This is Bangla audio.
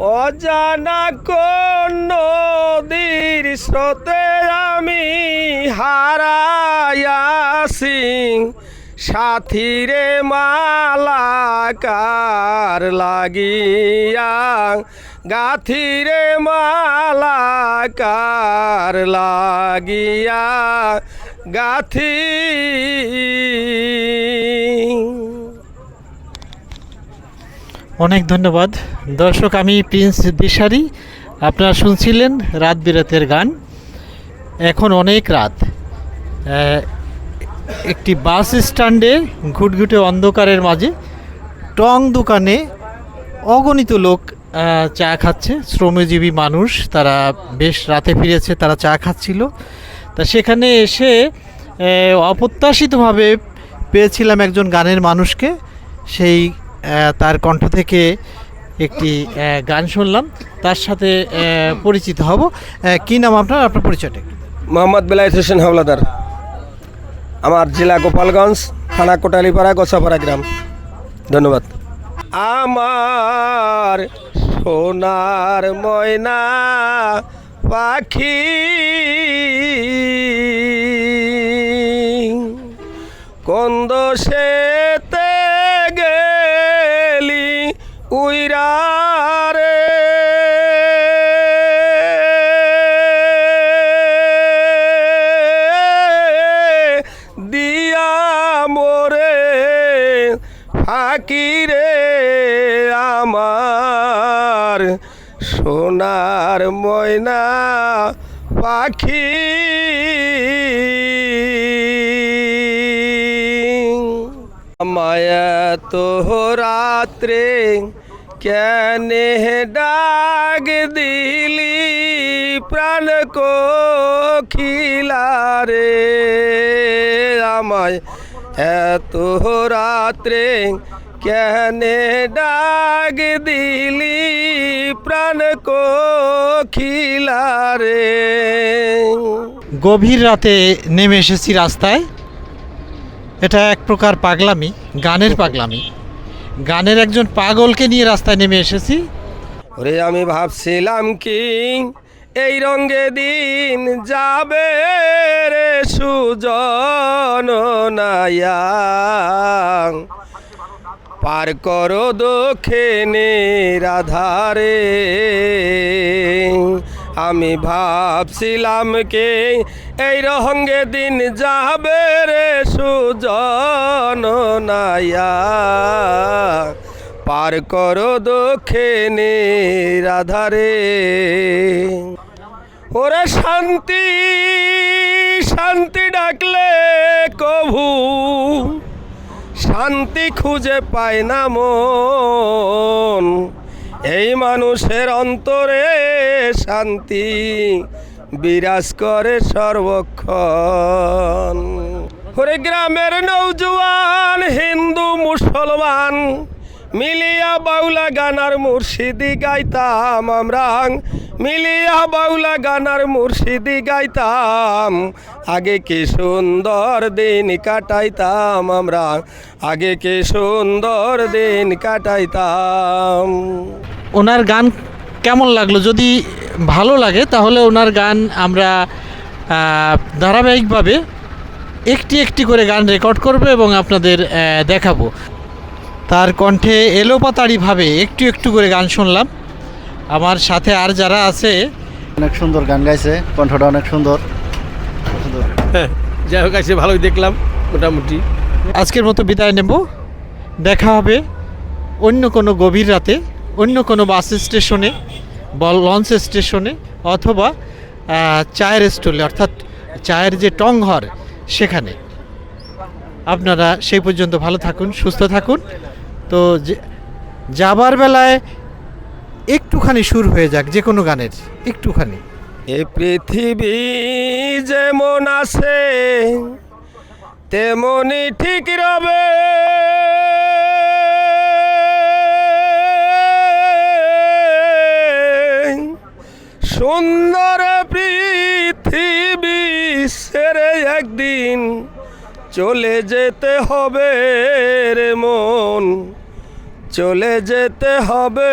অজানা কোন নদীর স্রোতে আমি হারায়াসি সাথীরে মালাকার লাগিয়া গাথিরে মালাকার লাগিয়া গাথি অনেক ধন্যবাদ। দর্শক, আমি প্রিন্স দিশারি। আপনারা শুনছিলেন রাত বিরাতের গান। এখন অনেক রাত। একটি বাস স্ট্যান্ডে ঘুটঘুটে অন্ধকারের মাঝে টং দোকানে অগণিত লোক চা খাচ্ছে। শ্রমজীবী মানুষ, তারা বেশ রাতে ফিরেছে, তারা চা খাচ্ছিল। তা সেখানে এসে অপ্রত্যাশিতভাবে পেয়েছিলাম একজন গানের মানুষকে। সেই তার কণ্ঠ থেকে একটি গান শুনলাম। তার সাথে পরিচিত হব। কি নাম আপনার? আপনার পরিচয়টা। মোহাম্মদ বেলায়েত হোসেন হাওলাদার। আমার জেলা গোপালগঞ্জ, থানা কোটালিপাড়া গোসাপাড়া গ্রাম। ধন্যবাদ। আমার সোনার ময়না পাখি কন্দ সেতে উইরারে দিয়া মোরে ফাকিরে আমার। সোনার ময়না পাখি। মায়া তো রাত্রে কেনে ডাক দিলি প্রাণ খিলারে আমায় এত রাত্রে কেনে ডাক দিলি প্রাণ খিলারে গভীর রাতে নেমে এসেছি রাস্তায়। এটা এক প্রকার পাগলামি, গানের পাগলামি। গানের একজন পাগলকে নিয়ে রাস্তায় নেমে এসেছি। ওরে আমি ভাবছিলাম কি এই রঙে দিন যাবে রে সুজন পার করো দক্ষিণে রাধারে আমি ভাবছিলাম কে এই রঙে দিন যাবে রে সুজন নায়া। পার করো দক্ষিণে রাধারে। ওরে শান্তি শান্তি ডাকলে কভু। শান্তি খুঁজে পায় না মন। এই মানুষের অন্তরে শান্তি বিরাজ করে সর্বক্ষণ। হরে গ্রামের নৌজওয়ান হিন্দু, মুসলমান, মিলিয়া বাউলা গানার মুর্শিদি গাইতাম আমরা। মিলিয়া বাউলা গানার মুর্শিদি গাইতাম। আগে কি সুন্দর দিন কাটাইতাম আমরা। আগে কি সুন্দর দিন কাটাইতাম। ওনার গান কেমন লাগল? যদি ভালো লাগে, তাহলে ওনার গান আমরা ধারাবাহিকভাবে একটি একটি করে গান রেকর্ড করব এবং আপনাদের দেখাবো। তার কণ্ঠে এলোপাতাড়িভাবে একটু একটু করে গান শুনলাম। আমার সাথে আর যারা আছে অনেক সুন্দর গান গাইছে কণ্ঠটা অনেক সুন্দর। সুন্দর যাই হোক আছে ভালোই দেখলাম মোটামুটি। আজকের মতো বিদায় নেব। দেখা হবে অন্য কোনো গভীর রাতে অন্য কোনো বাস স্টেশনে বা লঞ্চ স্টেশনে অথবা চায়ের স্টলে অর্থাৎ চায়ের যে টং ঘর সেখানে। আপনারা সেই পর্যন্ত ভালো থাকুন সুস্থ থাকুন। তো যে- যাবার বেলায় একটুখানি সুর হয়ে যাক, যে কোনো গানের, একটুখানি। এ পৃথিবী যেমন আছে, তেমনি ঠিক রবে। সুন্দর পৃথিবী সেরে একদিন চলে যেতে হবে রে মন। চলে যেতে হবে।